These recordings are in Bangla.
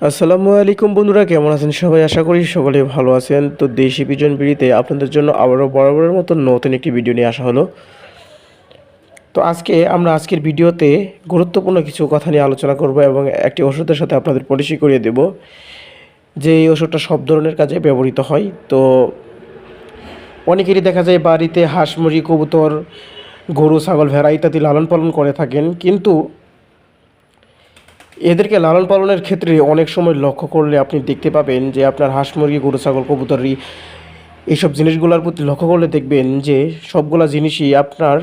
আসসালামু আলাইকুম বন্ধুরা, কেমন আছেন সবাই? আশা করি সকলে ভালো আছেন। তো দেশি পিজন বিড়িতে আপনাদের জন্য আবারও বরাবরের মতো নতুন একটি ভিডিও নিয়ে আসা হলো। তো আজকে আমরা আজকের ভিডিওতে গুরুত্বপূর্ণ কিছু কথা নিয়ে আলোচনা করব এবং একটি ওষুধের সাথে আপনাদের পরিচয় করিয়ে দেব। যে এই ওষুধটা সব ধরনের কাজে ব্যবহৃত হয়। তো অনেকেরই দেখা যায় বাড়িতে হাঁস, মুরগি, কবুতর, গরু, ছাগল, ভেড়া ইত্যাদি লালন পালন করে থাকেন। কিন্তু এদেরকে লালন পালনের ক্ষেত্রে অনেক সময় লক্ষ্য করলে আপনি দেখতে পাবেন যে আপনার হাঁস মুরগি, গরু, ছাগল, কবুতরি এইসব জিনিসগুলোর প্রতি লক্ষ্য করলে দেখবেন যে সবগুলা জিনিসই আপনার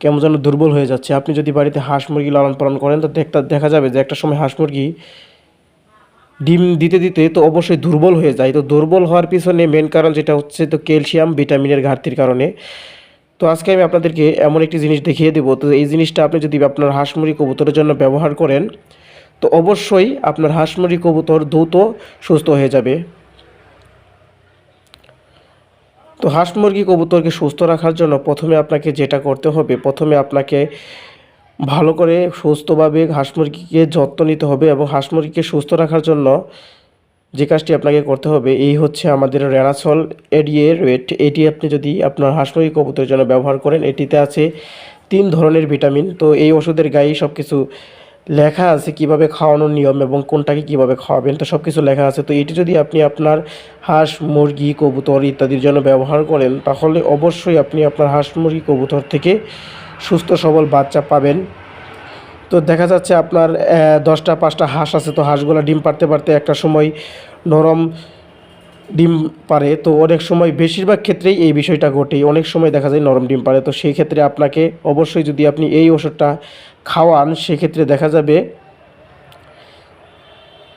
কেমন যেন দুর্বল হয়ে যাচ্ছে। আপনি যদি বাড়িতে হাঁস মুরগি লালন পালন করেন, তো দেখা যাবে যে একটা সময় হাঁস মুরগি ডিম দিতে দিতে তো অবশ্যই দুর্বল হয়ে যায়। তো দুর্বল হওয়ার পিছনে মেন কারণ যেটা হচ্ছে তো ক্যালসিয়াম ভিটামিনের ঘাটতির কারণে। তো আজকে আমি আপনাদেরকে এমন একটি জিনিস দেখিয়ে দেবো। তো এই জিনিসটা আপনি যদি আপনার হাঁস মুরগি, কবুতরের জন্য ব্যবহার করেন তো অবশ্যই আপনার হাঁস মুরগি কবুতর দ্রুত সুস্থ হয়ে যাবে। তো হাঁস মুরগি কবুতরকে সুস্থ রাখার জন্য প্রথমে আপনাকে যেটা করতে হবে, প্রথমে আপনাকে ভালো করে সুস্থভাবে হাঁস মুরগিকে যত্ন নিতে হবে এবং হাঁস মুরগিকে সুস্থ রাখার জন্য যে কাজটি আপনাকে করতে হবে, এই হচ্ছে আমাদের রেনাসল এডিএ রেট। এটি আপনি যদি আপনার হাঁস মুরগি কবুতরের জন্য ব্যবহার করেন, এটিতে আছে তিন ধরনের ভিটামিন। তো এই ওষুধের গায়ে সব কিছু লেখা আছে কীভাবে খাওয়ানোর নিয়ম এবং কোনটাকে কীভাবে খাওয়াবেন, তো সব কিছু লেখা আছে। তো এটি যদি আপনি আপনার হাঁস, মুরগি, কবুতর ইত্যাদির জন্য ব্যবহার করেন, তাহলে অবশ্যই আপনি আপনার হাঁস, মুরগি, কবুতর থেকে সুস্থ, সবল বাচ্চা পাবেন। তো দেখা যাচ্ছে আপনার দশটা, পাঁচটা হাঁস আছে, তো হাঁসগুলো ডিম পারতে পারতে একটা সময় নরম ডিম পারে তো অনেক সময় বেশিরভাগ ক্ষেত্রেই এই বিষয়টা ঘটে অনেক সময় দেখা যায় নরম ডিম পারে তো সেই ক্ষেত্রে আপনাকে অবশ্যই যদি আপনি এই ওষুধটা খাওয়ান, সেক্ষেত্রে দেখা যাবে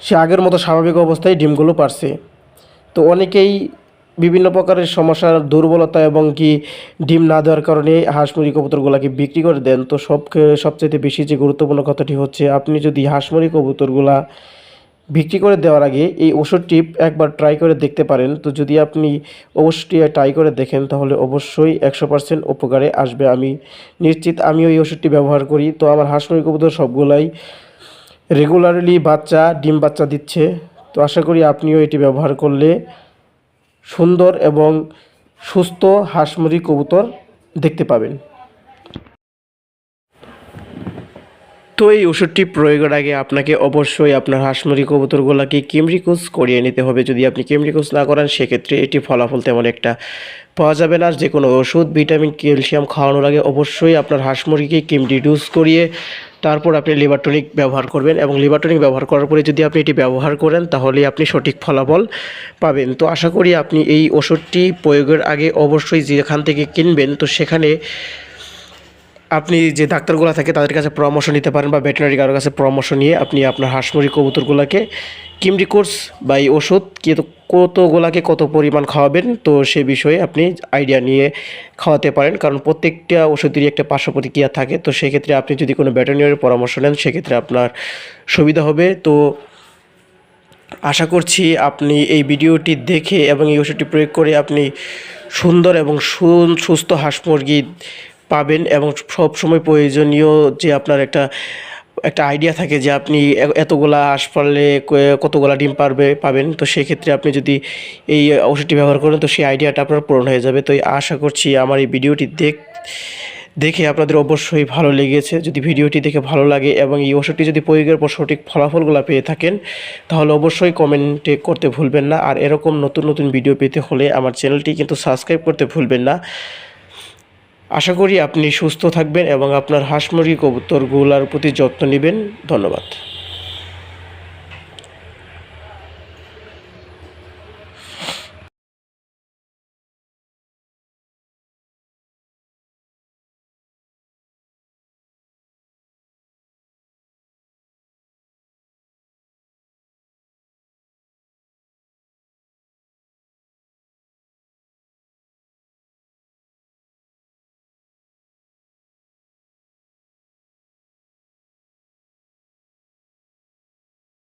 সে আগের মতো স্বাভাবিক অবস্থায় ডিমগুলো পারছে। তো অনেকেই বিভিন্ন প্রকারের সমস্যার দুর্বলতা এবং কি ডিম না দেওয়ার কারণে হাঁস, মুরগি, কবুতরগুলোকে বিক্রি করে দেন। তো সব সবচেয়ে বেশি যে গুরুত্বপূর্ণ কথাটি হচ্ছে, আপনি যদি হাঁস, মুরগি, কবুতরগুলা বিক্রি করে দেওয়ার আগে এই ওষুধটি একবার ট্রাই করে দেখতে পারেন। তো যদি আপনি ওষুধটি ট্রাই করে দেখেন, তাহলে অবশ্যই একশো পার্সেন্ট উপকারে আসবে। আমি নিশ্চিত আমিও এই ওষুধটি ব্যবহার করি। তো আমার হাঁস মুরগি কবুতর সবগুলাই রেগুলারলি বাচ্চা, ডিম বাচ্চা দিচ্ছে। তো আশা করি আপনিও এটি ব্যবহার করলে সুন্দর এবং সুস্থ হাঁস মুরগি কবুতর দেখতে পাবেন। তো এই ওষুধটি প্রয়োগের আগে আপনাকে অবশ্যই আপনার হাঁস মুরগি কবুতরগুলোকে কেমরিকোস করিয়ে নিতে হবে। যদি আপনি কেমরিকোস না করেন, সেক্ষেত্রে এটি ফলাফল তেমন একটা পাওয়া যাবে না। যে কোনো ওষুধ, ভিটামিন, ক্যালসিয়াম খাওয়ানোর আগে অবশ্যই আপনার হাঁস মুরগিকে কেমরি ডুজ করিয়ে তারপর আপনি লিভার টনিক ব্যবহার করবেন এবং লিভার টনিক ব্যবহার করার পরে যদি আপনি এটি ব্যবহার করেন, তাহলে আপনি সঠিক ফলাফল পাবেন। তো আশা করি আপনি এই ওষুধটি প্রয়োগের আগে অবশ্যই যেখান থেকে কিনবেন, তো সেখানে আপনি যে ডাক্তারগুলো থাকে তাদের কাছে পরামর্শ নিতে পারেন বা ভেটেনারি কারোর কাছে পরামর্শ নিয়ে আপনি আপনার হাঁস মুরগি কবুতরগুলোকে কিমরি কোর্স বা এই ওষুধ কত- কতগুলাকে কত পরিমাণ খাওয়াবেন? তো সে বিষয়ে আপনি আইডিয়া নিয়ে খাওয়াতে পারেন। কারণ প্রত্যেকটা ওষুধেরই একটা পার্শ্ব প্রতিক্রিয়া থাকে। তো সেক্ষেত্রে আপনি যদি কোনো ভেটেরিনারি পরামর্শ নেন, সেক্ষেত্রে আপনার সুবিধা হবে। তো আশা করছি আপনি এই ভিডিওটি দেখে এবং এই ওষুধটি প্রয়োগ করে আপনি সুন্দর এবং সুস্থ হাঁস মুরগি পাবেন এবং সব সময় প্রয়োজনীয় যে আপনার একটা একটা আইডিয়া থাকে যে আপনি এতগুলা হাঁস পারলে কতগুলা ডিম পারবে, পাবেন। তো সেক্ষেত্রে আপনি যদি এই ওষুধটি ব্যবহার করেন, তো সেই আইডিয়াটা আপনার পূরণ হয়ে যাবে। তো আশা করছি আমার এই ভিডিওটি দেখ, দেখে আপনাদের অবশ্যই ভালো লেগেছে। যদি ভিডিওটি দেখে ভালো লাগে এবং এই ওষুধটি যদি প্রয়োগের পর সঠিক ফলাফলগুলো পেয়ে থাকেন, তাহলে অবশ্যই কমেন্টে করতে ভুলবেন না। আর এরকম নতুন নতুন ভিডিও পেতে হলে আমার চ্যানেলটি কিন্তু সাবস্ক্রাইব করতে ভুলবেন না। আশা করি আপনি সুস্থ থাকবেন এবং আপনার হাঁস মুরগি কবুতরগুলার প্রতি যত্ন নেবেন। ধন্যবাদ।